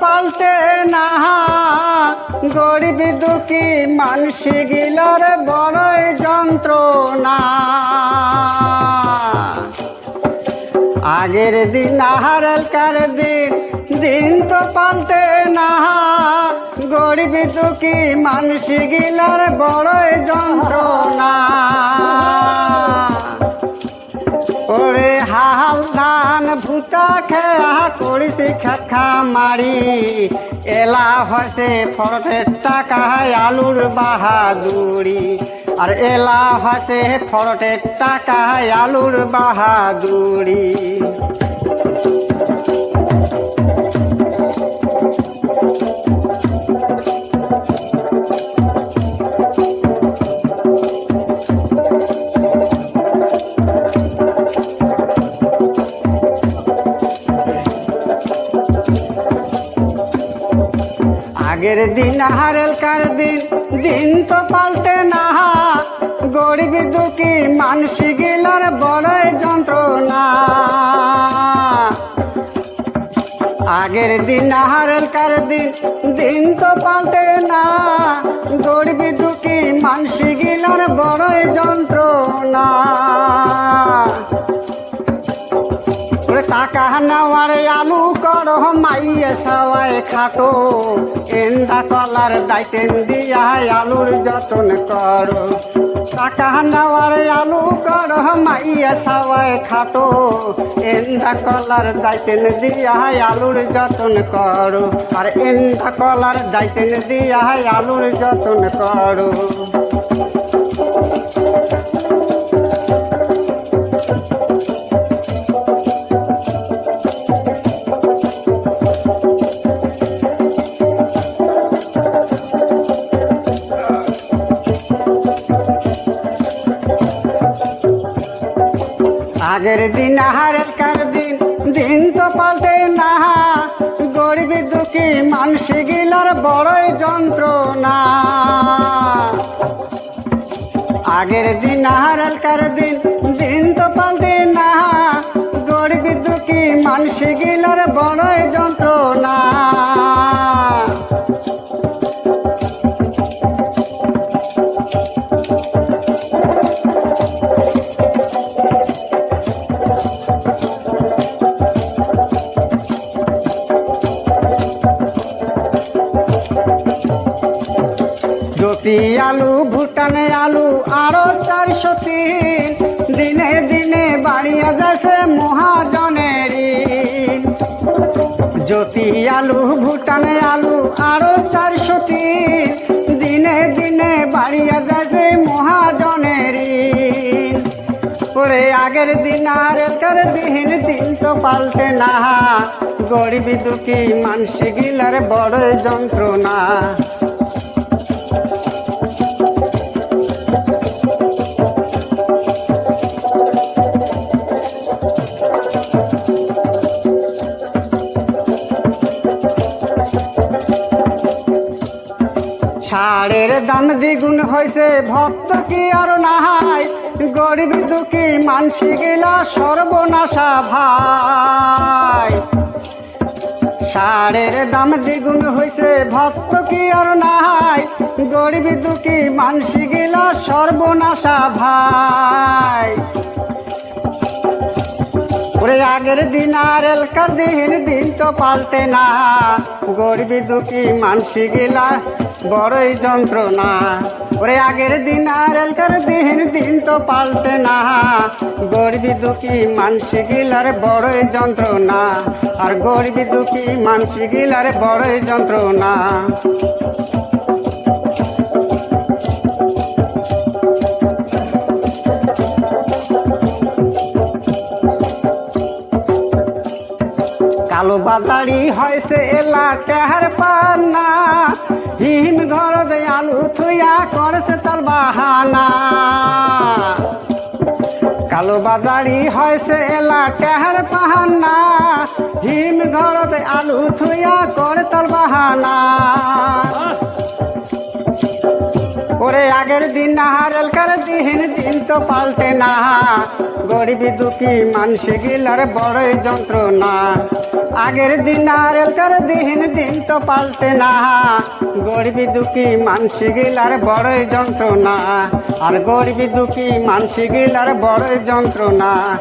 পাল্টে না। গরিব দুঃখী মানসি গিলার বড়ই যন্ত্রণা। আগের দিন আহারকার দিন দিন তো পাল্টে না। গরিব দুঃখী মানসি গিলার বড়ই যন্ত্রণা। ভুতা খেয়া করিস খাখা মারি। এলা হয়েছে ফরটের টাকা আলুর বাহাদুরি। আর এলা হয়েছে ফরটের টাকা আলুর বাহাদুরি। আগের দিন হারেলকার দিন? দিন তো পাল্টে না। গরিব দুঃখী মানসি গিলার বড়ই যন্ত্রণা। আগের দিন হারেলকার দিন? দিন তো পাল্টে না। টাকা নেওয়ার আলু কর মাইয়ে সবাই খাটো। এন্দা কলার দায়িত্ব দিয়া আলুর যতন কর। টাকা নেওয়ার আলু কর মাইয়ে সবাই খাটো। এন্দা কলার দায়িত্ব দিয়া আলুর যতন কর। আর এন্দা কলার দায়িত্ব দিয়া আলুর যতন করো। আগের দিন আহারের দিন দিন তো পাল্টে না। গরিব দুঃখী মানসি গিলার বড়ই যন্ত্রণা। আগের দিন আহারের দিন দিন তো পাল্টে না। গরিব দুঃখী মানসি গিলার বড়ই যন্ত্রণা। জ্যোতি আলু, ভুটানে আলু, আরও চারশো তিন দিনে দিনে বাড়িয়ে যাচ্ছে মহাজনের। জ্যোতি আলু, ভুটানে আলু, আরও চারশো তিন দিনে দিনে বাড়িয়ে যাচ্ছে মহাজনের। ওরে আগের দিন আর একের দিন দিন তো পাল্টে না গরিব দুঃখী মানসি গিলার বড় যন্ত্রণা সারের দাম দ্বিগুণ হয়েছে ভক্ত কি আর নাহাই গরিব দুঃখী মানসি গেলা সর্বনাশা ভাই। সারের দাম দ্বিগুণ হয়েছে ভক্ত কি আর নাহাই গরিব দুঃখী মানসি গেলা সর্বনাশা ভাই। আগের দিন আর এলকার দিন দিন তো পাল্টে না। গরিব দুঃখী মানসি গেলা, বড়ই যন্ত্রণা। ওরে আগের দিন আর এলকার দিন দিন তো পাল্টে না। গরিব দুঃখী মানসি গিলার বড়ই যন্ত্রণা। আর গরিব দুঃখী মানসি গিলার বড়ই যন্ত্রণা। বাতারি হয়েছে এলা টেহার পান্না। হিন ঘর দয়ালু আলু থুয়া করছে তার বাহানা। কালো বাজারি হয়েছে এলা টেহার পাহানা হিম ঘর দে আলু থুয়া করে তার বাহানা। নাহারেল কার দিন দিন তো পাল্টে না। গরিবি দুঃখী মানসি গিলার বড়ই যন্ত্রণা। আগের দিন আর এলকার দিন দিন তো পাল্টে না। গরিবি দুঃখী মানসি গিলার বড়ই যন্ত্রণা। আর গরিবি দুঃখী মানসি গিলার বড়ই যন্ত্রণা।